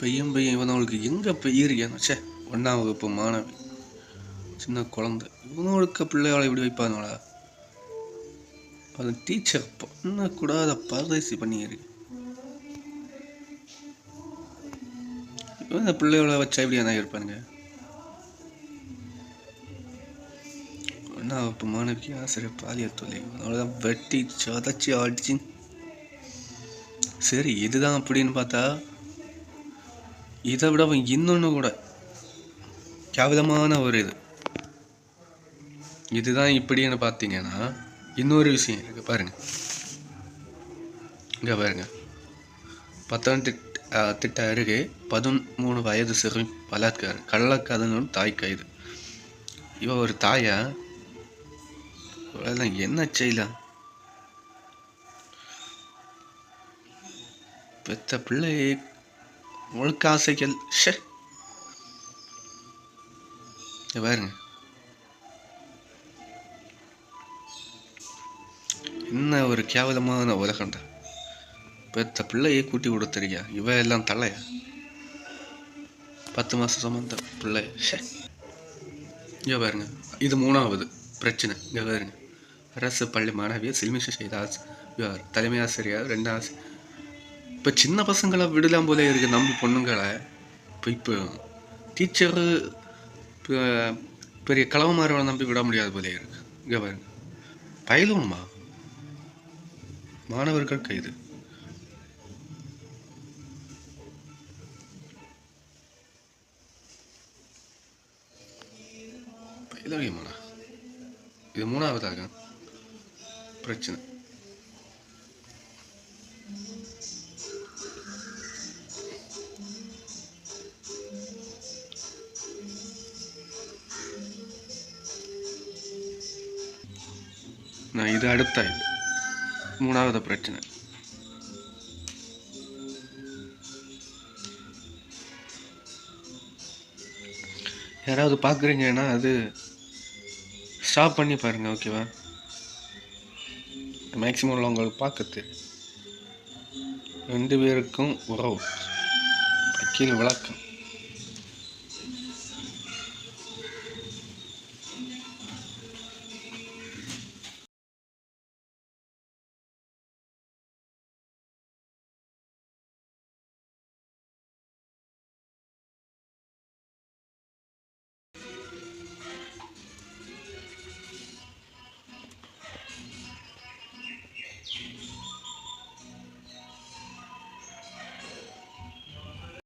பையன் பையன் இவனவளுக்கு எங்கே பெய்யிருக்கேன் சே ஒன்றாம் வகுப்பு மாணவி. சின்ன குழந்தை. இவனவளுக்கு பிள்ளைகளை இப்படி வைப்பாங்களா அது டீச்சர் பண்ணக்கூடாத பரதேசி பண்ணியிருக்கு இந்த பிள்ளைகளை வச்சா இப்படி என்ன இருப்பானுங்க ஒன்றாம் வகுப்பு மாணவிக்கு ஆசிரியர் பாலியல் தொல்லை அவ்வளோதான் வெட்டி சதச்சி அடிச்சு சரி இதுதான் அப்படின்னு பார்த்தா இதை விட அவன் இன்னொன்று கூட கேவலமான ஒரு இது. இதுதான் இப்படின்னு பார்த்தீங்கன்னா இன்னொரு விஷயம் இருக்குது பாருங்க. இங்கே பாருங்க. பத்தாம் திட்ட திட்ட அருகே பதிமூணு வயது சிறு பலாத்காரம் கள்ளக்கதனும் தாய் கைது. இவ ஒரு தாயா? என்ன செய்யலாம் பெத்த பிள்ளை முழுக்காசைகள். ஷே. பாருங்க. என்ன ஒரு கேவலமான உலகம்டா. பெத்த பிள்ளையை கூட்டி கொடுத்துருக்கியா? இவ எல்லாம் தலையா? பத்து மாசம் சம்பந்த பிள்ளை. ஷே. இங்க பாருங்க. இது மூணாவது பிரச்சனை. இங்க பாருங்க. அரசு பள்ளி மாணவியை சில்மிஷ செய்த ஆசி- தலைமை ஆசிரியர் ரெண்டு ஆசிரியர் இப்போ சின்ன பசங்களை விடலாம் போல இருக்கு நம்ம பொண்ணுங்களை. இப்போ இப்போ டீச்சரு பெரிய கலவமாரவளை நம்பி விட முடியாது போல இருக்கு. இங்கே பாருங்க. பயிலுமா மாணவர்கள் கைது. பயிலவியமாடா இது மூணாவதாக பிரச்சனை. நான் இது அடுத்த இது மூணாவது பிரச்சனை. யாராவது பார்க்குறீங்கன்னா அது ஸ்டாப் பண்ணி பாருங்க ஓகேவா மேக்ஸிமம் உள்ளவங்களுக்கு பார்க்க தெரியும் ரெண்டு பேருக்கும் உறவு வக்கீல் விளக்கம்